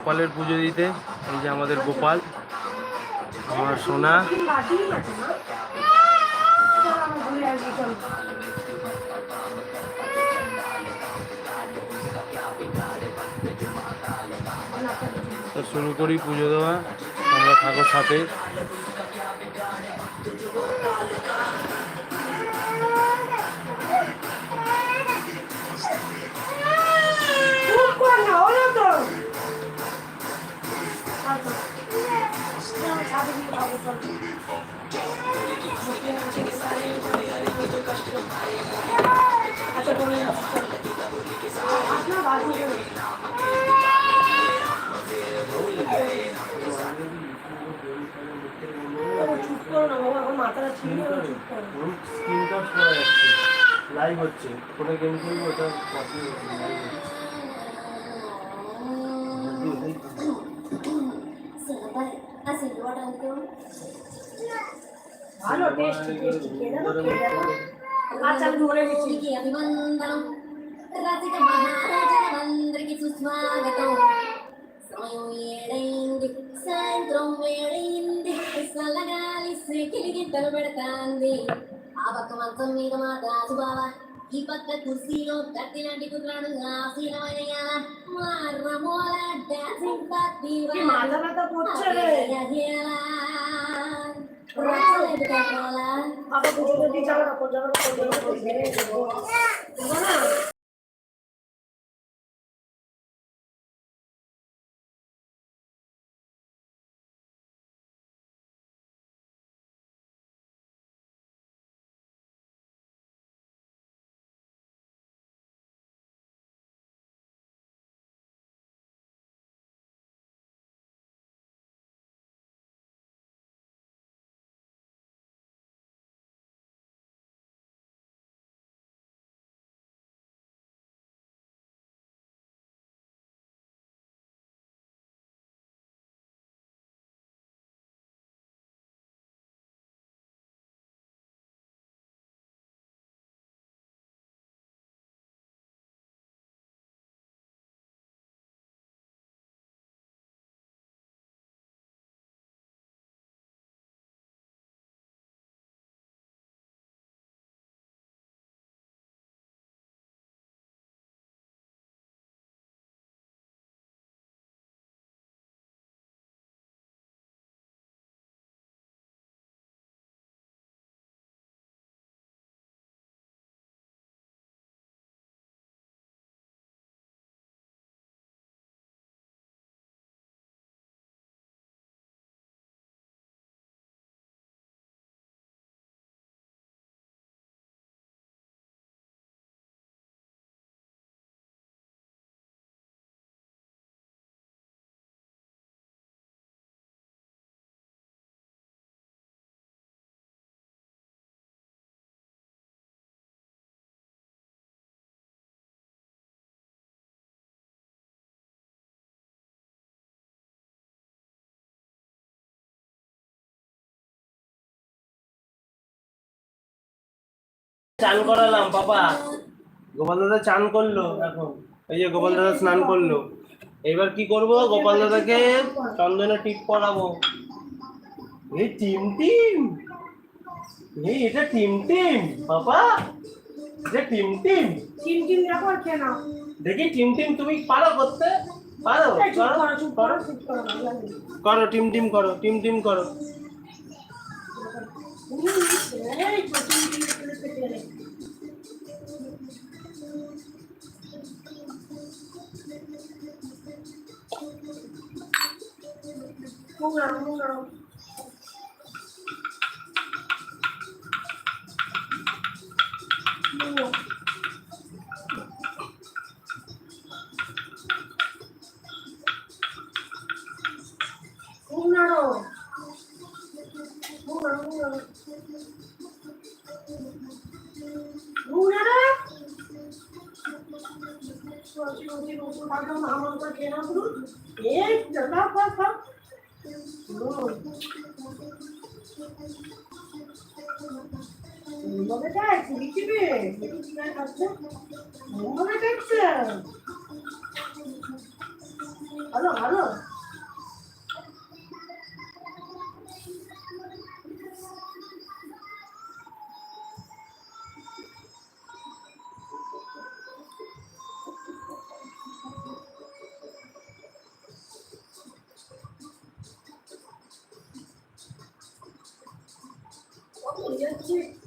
গোপালের পুজো দিতে, এই যে আমাদের গোপাল, আমার সোনা। শুরু করি পুজো দেওয়া, আমরা থাকো সাথে। স্ক্রিনটা শোয়া যাচ্ছে লাইভ হচ্ছে ফোনে গেম খেলব ওটা ভালো টেস্ট টেস্ট খেয়ে দেখো খেয়ে দেখো আচ্ছা আমি বলে দিচ্ছি అభివందనం రసిక మహారాజనందరికి సుస్వాగతం సమయం ఏడైంది సాయంత్రం వేడైంది చల్లగాలి శ్రీకిలి గిట్టలు పెడతాంది ఆ పక్క మంచం మీద మా రాజు బావ ഇപ്പൊക്കെ കുസിയോ കത്തിനാട്ടി കുട്ടനാണ് চান করালাম বাবা। গোপাল দাদা চান করল এখন এই যে গোপাল দাদা স্নান করল। এবার কি করব? গোপাল দাদাকে চন্দনে টিপ পরাবো। এই টিম টিম। এই এটা টিম টিম। বাবা এটা টিম টিম। চিম চিম দেখো আর খেয়ে দেখি টিম টিম তুমি পারো করতে? পারো করো করো টিম টিম করো টিম টিম করে। मुँह करो मुँह करो छोटी रोटी का हम हमको देना एक जगह पर सब সত্যি, সত্যি, সত্যি, ভালো, আমার উপর খেয়ে নাও শুধু। এই তো, খাও, খাও, খাও। হুম। এইভাবে খায়, চিবি চিবি। দেখি চিবায় খাচ্ছে। এইভাবে খাচ্ছে। Oh, e aqui.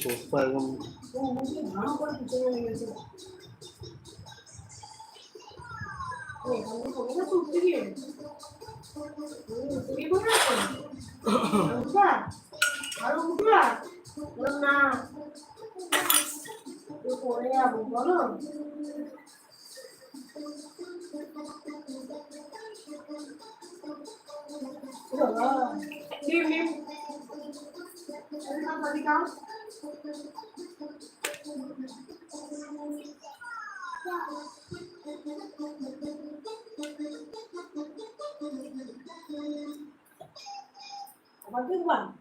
조사용 Thank you. ও মুখে ভালো করে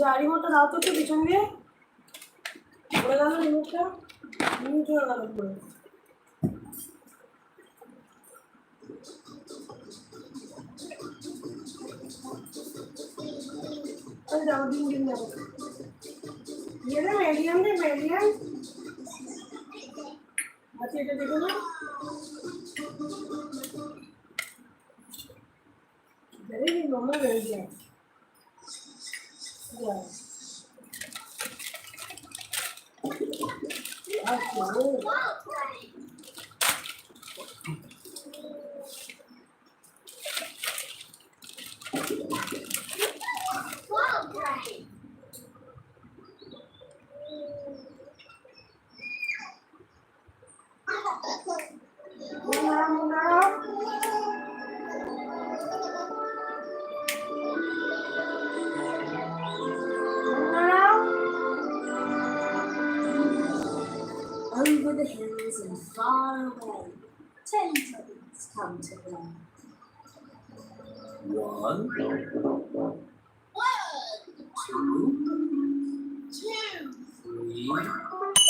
যা রিমোটটা দাও তো একটু পিছন দিয়ে পড়ে গেল রিমোটটা রিমোট হয়ে গেল পুরো ওই যাও ডিম ডিম যাবো ये ना मीडियम में मीडियम अच्छे से देखो ना। जरे भी मम्मा रह गया Wow. வச்சுக்கலாம் One, two, three.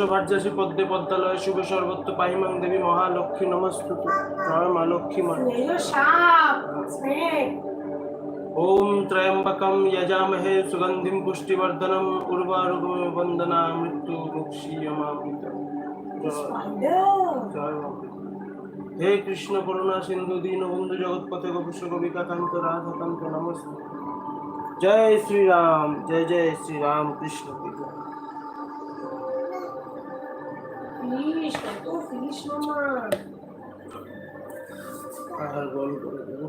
বিশ্বরূপস্য পদ্মে পদ্মালয় শুভে সর্বত্র পাহিমাং দেবী মহালক্ষ্মী নমস্তুত। জয় মা। লক্ষ্মী মা. ওম ত্রয়ম্বকম যজামহে সুগন্ধিম পুষ্টিবর্ধনম উর্বারুকম বন্দনা মৃত্যু মুক্ষীয়মামৃত Spider. জয়। মা হে কৃষ্ণ করুণা সিন্ধু দীন বন্ধু জগৎপথে গোপুষ কবিকা কান্ত রাধাকান্ত নমস্তে জয় শ্রীরাম জয় জয় শ্রীরাম কৃষ্ণ। কত. আহার বল করে দেবো.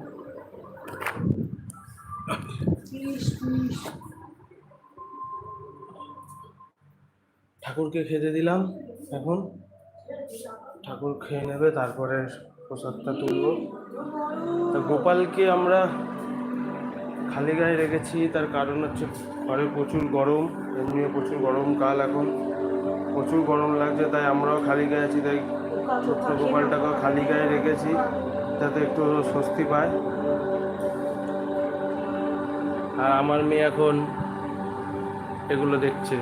ঠাকুরকে খেতে দিলাম এখন ঠাকুর খেয়ে নেবে তারপরে প্রসাদটা তুলব তা গোপালকে আমরা খালি গায়ে রেখেছি তার কারণ হচ্ছে ঘরে প্রচুর গরম এমনিও প্রচুর গরম কাল এখন প্রচুর গরম লাগছে, তাই আমরাও খালি গায়ে আছি, তাই ছোট্ট গোপালটাকেও খালি গায়ে রেখেছি, যাতে একটু স্বস্তি পায়। আর আমার মেয়ে এখন এগুলো দেখছে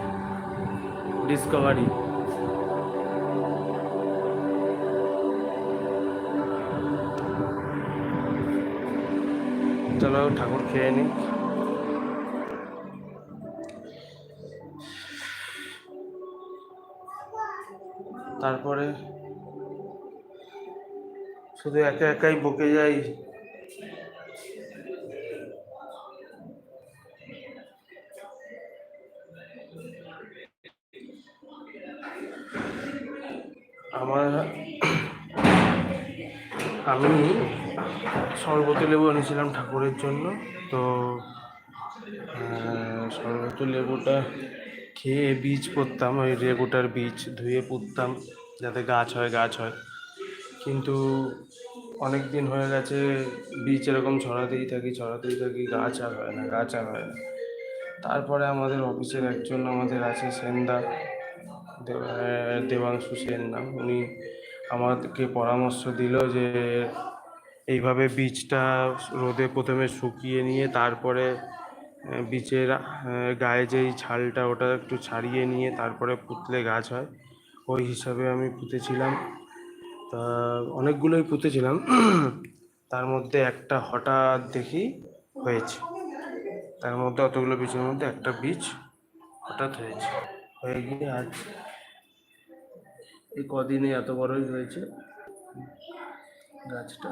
ডিসকভারি চলো ঠাকুর খেয়ে নি তারপরে শুধু একা একাই বকে যাই। আমার আমি সরবতি লেবু এনেছিলাম ঠাকুরের জন্য তো আহ, সরবতি লেবুটা খেয়ে বীজ পড়তাম ওই লেবুটার বীজ ধুয়ে পুঁততাম, যাতে গাছ হয় গাছ হয়। কিন্তু অনেক দিন হয়ে গেছে, বীজ এরকম ছড়াতেই থাকি ছড়াতেই থাকি, গাছ আর হয় না, গাছ আর হয় না। তারপরে আমাদের অফিসের একজন আমাদের আছে সেনদা, দেব- দেবাংশু সেন নাম উনি আমাদেরকে পরামর্শ দিল যে, এইভাবে বীজটা রোদে প্রথমে শুকিয়ে নিয়ে তারপরে বীজের গায়ে যেই ছালটা ওটা একটু ছাড়িয়ে নিয়ে তারপরে পুঁতলে গাছ হয়। ওই হিসাবে আমি পুঁতেছিলাম। তা অনেকগুলোই পুঁতেছিলাম। তার মধ্যে একটা হঠাৎ দেখি হয়েছে। তার মধ্যে অতগুলো বীজের মধ্যে একটা বীজ হঠাৎ হয়েছে। হয়ে গিয়ে আজ এই কদিনে এত বড়ই হয়েছে গাছটা।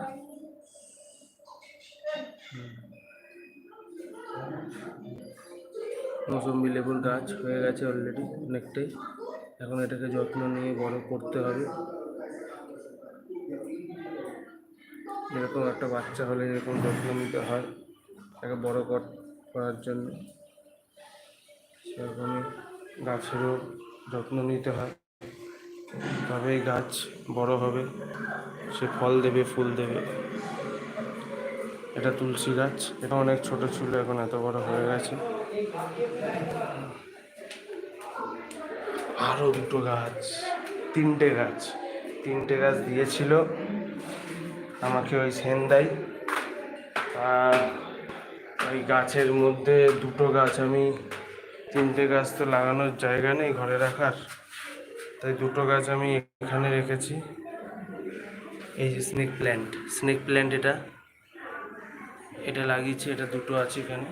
মৌসম্বি লেবুর গাছ হয়ে গেছে অলরেডি অনেকটাই। এখন এটাকে যত্ন নিয়ে বড় করতে হবে। এরকম একটা বাচ্চা হলে এরকম যত্ন নিতে হয়, তাকে বড় কর- করার জন্য। সেরকমই গাছেরও যত্ন নিতে হয়। তবেই গাছ বড় হবে, সে ফল দেবে, ফুল দেবে। এটা তুলসী গাছ। এটা অনেক ছোট ছিল, এখন এত বড় হয়ে গেছে। আরও দুটো গাছ, তিনটে গাছ। তিনটে গাছ দিয়েছিল আমাকে ওই সেন্দাই। আর ওই গাছের মধ্যে দুটো গাছ, আমি তিনটে গাছ তো লাগানোর জায়গা নেই ঘরে রাখার, তাই দুটো গাছ আমি এখানে রেখেছি। এই যে স্নেক প্ল্যান্ট স্নেক প্ল্যান্ট এটা। এটা লাগিয়েছি, এটা দুটো আছে এখানে।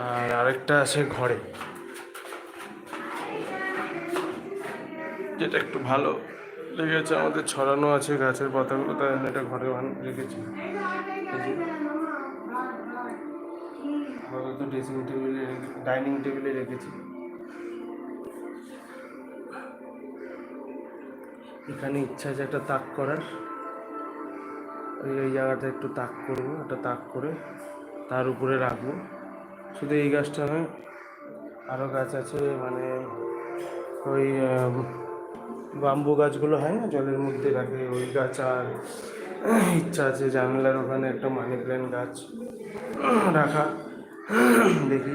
আর আরেকটা আছে ঘরে। যেটা একটু ভালো লেগেছে, আমাদের ছড়ানো আছে গাছের পাতাগুলো, তাই জন্য এটা ঘরে রেখেছি। আপাতত ড্রেসিং টেবিলে ডাইনিং টেবিলে রেখেছি। এখানে ইচ্ছা আছে একটা তাক করার। ওই জায়গাটা একটু তাক করব একটা তাক করে তার উপরে রাখব। শুধু এই গাছটা নয় আরও গাছ আছে মানে ওই বাম্বু গাছগুলো হয় না, জলের মধ্যে রাখে, ওই গাছ আর ইচ্ছা আছে জানলার ওখানে একটা মানি প্ল্যান্ট গাছ রাখা, দেখি।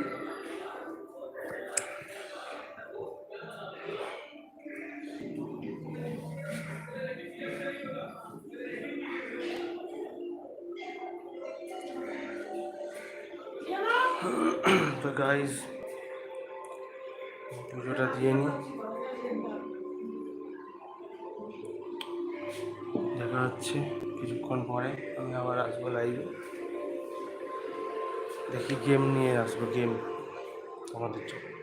গাইজ পুজোটা দিয়ে নিই দেখা হচ্ছে কিছুক্ষণ পরে, আমি আবার আসব লাইভে দেখি গেম নিয়ে আসব গেম আমাদের জন্য